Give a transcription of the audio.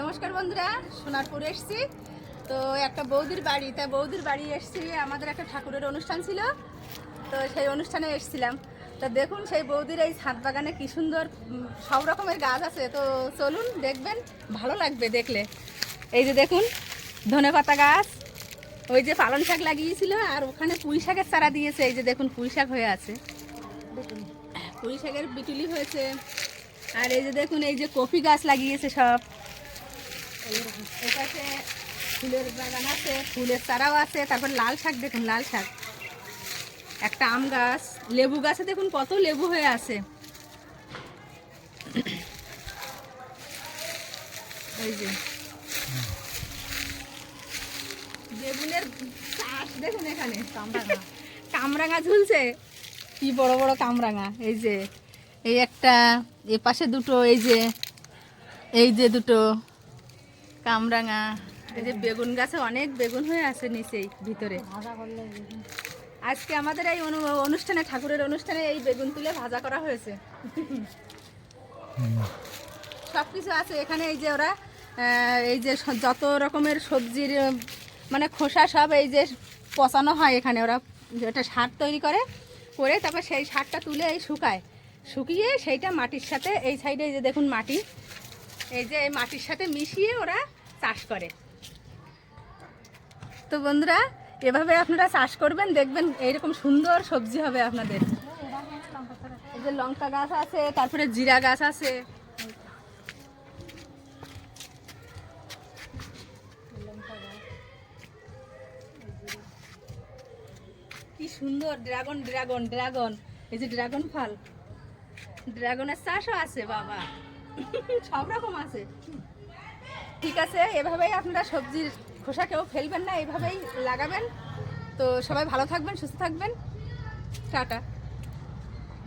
নমস্কার বন্ধুরা সোনারপুর এসছি। তো একটা বৌদির বাড়ি, তা বৌদির বাড়ি এসছি, আমাদের একটা ঠাকুরের অনুষ্ঠান ছিল, তো সেই অনুষ্ঠানে এসছিলাম। তো দেখুন সেই বৌদির এই ছাদ বাগানে কী সুন্দর সব রকমের গাছ আছে। তো চলুন, দেখবেন, ভালো লাগবে দেখলে। এই যে দেখুন ধনেপাতা গাছ, ওই যে পালং শাক লাগিয়েছিল, আর ওখানে পুঁই শাকের চারা দিয়েছে। এই যে দেখুন, পুঁই শাক হয়ে আছে। পুঁই শাকের বিটুলি হয়েছে। আর এই যে দেখুন, এই যে কফি গাছ লাগিয়েছে সব। এটাতে ফুলের বাগান আছে, ফুলের চারাও আছে, তারপর লাল শাক দেখুন, লাল শাক। একটা আম গাছ, লেবু গাছে দেখুন কত লেবু হয়ে আছে। এই যে। বেগুনের চাষ দেখুন এখানে। কামরাঙা কামরাঙা ঝুলছে। কি বড় বড় কামরাঙা। এই যে, এই একটা, এ পাশে দুটো, এই যে এই যে দুটো। কামরাঙা। এই যে বেগুন গাছে অনেক বেগুন হয়ে আছে নিচেই ভিতরে। আজকে আমাদের এই অনু- অনুষ্ঠানে, ঠাকুরের অনুষ্ঠানে এই বেগুন তুলে ভাজা করা হয়েছে। সব কিছু আছে এখানে, এই যে ওরা এই যে যত রকমের সবজির মানে খোসা সব এই যে পচানো হয় এখানে। ওরা একটা সার তৈরি করে করে তারপর সেই সারটা তুলে এই শুকায়। শুকিয়ে সেইটা মাটির সাথে, এই সাইডে এই যে দেখুন মাটি, এই যে এই মাটির সাথে মিশিয়ে ওরা চাষ করে। তো বন্ধুরা, এভাবে আপনারা চাষ করবেন, দেখবেন এইরকম সুন্দর সবজি হবে আপনাদের। এই যে লঙ্কা গাছ আছে, তারপরে জিরা গাছ আছে। কি সুন্দর, ড্রাগন ড্রাগন ড্রাগন। এই যে ড্রাগন ফল। ড্রাগনের চাষও আছে, বাবা। সব রকম আছে। ঠিক আছে, এভাবেই আপনারা সবজির খোসা কেউ ফেলবেন না, এভাবেই লাগাবেন। তো সবাই ভালো থাকবেন, সুস্থ থাকবেন। টাটা।